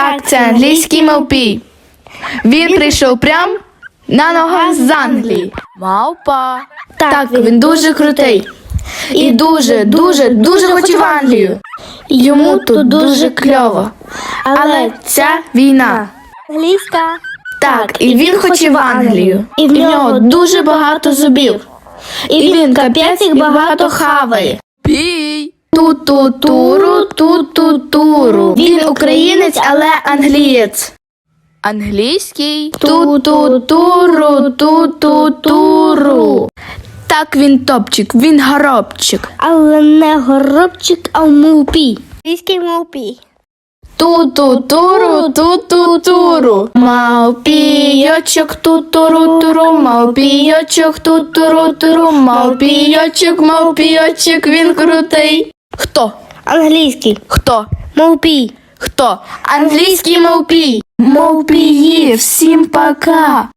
Так, це англійський мавпій. Він прийшов прям на ногах з Англії. Мавпа. Так, він дуже крутий. І дуже, дуже, дуже хотів в Англію. Йому тут дуже кльово. Але ця війна. Англійська. Так, і він хотів в Англію. І в нього дуже багато зубів. І він капець їх багато хаває. Пій. Ту-ту-туру, ту-ту-туру. Він українець, але англієць. Англійський. Ту-ту-туру, ту-ту-туру. Так він топчик, він горобчик. Але не горобчик, а мовпій. Англійський мовпій. Ту-ту-туру, ту-ту-туру. Мавпійочок, ту-туру-туру, мавпійочок, ту-туру-туру, мавпійочок, мавпійочок, він крутий. Хто? Англійський. Хто? Мовпій. Хто? Англійський мовпій. Мовпії. всім пока.